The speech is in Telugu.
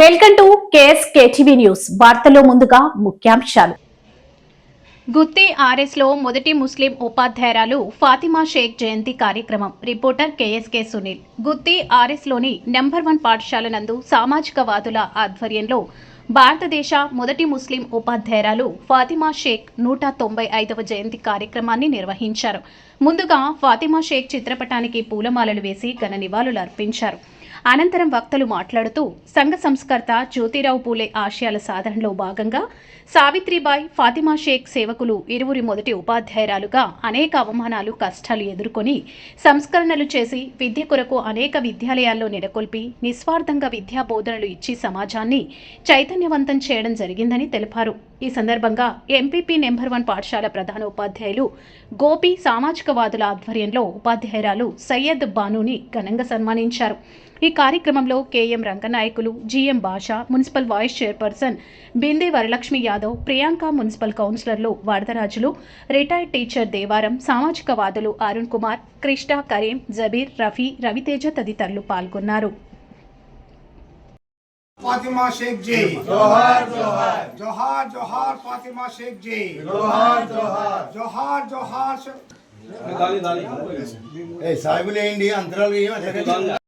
Welcome to K S K T V news. వార్తలో ముందుగా ముఖ్యాంశాలు. గుత్తి ఆర్ఎస్లో మొదటి ముస్లిం ఉపాధ్యాయురాలు ఫాతిమా షేక్ జయంతి కార్యక్రమం. Reporter K S K Sunil. Gutti ఆర్ఎస్లోని number one పాఠశాల నందు సామాజికవాదుల ఆధ్వర్యంలో భారతదేశ మొదటి ముస్లిం ఉపాధ్యాయురాలు ఫాతిమా షేక్ నూట తొంభై ఐదవ జయంతి కార్యక్రమాన్ని నిర్వహించారు. ముందుగా ఫాతిమా షేక్ చిత్రపటానికి పూలమాలలు వేసి ఘన నివాళులు అర్పించారు అనంతరం వక్తలు మాట్లాడుతూ సంఘ సంస్కర్త జ్యోతిరావు పూలే ఆశయాల సాధనలో భాగంగా సావిత్రిబాయి ఫాతిమా షేక్ సేవకులు ఇరువురి మొదటి ఉపాధ్యాయురాలుగా అనేక అవమానాలు కష్టాలు ఎదుర్కొని సంస్కరణలు చేసి విద్య కొరకు అనేక విద్యాలయాల్లో నెలకొల్పి నిస్వార్థంగా విద్యా బోధనలు ఇచ్చి సమాజాన్ని చైతన్యవంతం చేయడం జరిగిందని తెలిపారు. ఈ సందర్భంగా ఎంపీపీ నెంబర్ వన్ పాఠశాల ప్రధాన ఉపాధ్యాయులు గోపి సామాజికవాదుల ఆధ్వర్యంలో ఉపాధ్యాయురాలు సయ్యద్ బానుని ఘనంగా సన్మానించారు. ఈ కార్యక్రమంలో KM Ranganayakulu GM Basha municipal vice chairperson Binde Varalakshmi Yadav Priyanka municipal కౌన్సిలర్లు వరదరాజులు రిటైర్డ్ టీచర్ దేవారం సామాజికవాదులు అరుణ్ కుమార్ కృష్ణ కరీం జబీర్ రఫీ రవితేజ తదితరులు పాల్గొన్నారు फातिमा शेख जी जोहार जोहार जोहार जोहार फातिमा शेख जी जोहार जोहार जोहार जोहार ఏ సాయిబులు ఏంటి అంతరాలు ఏమి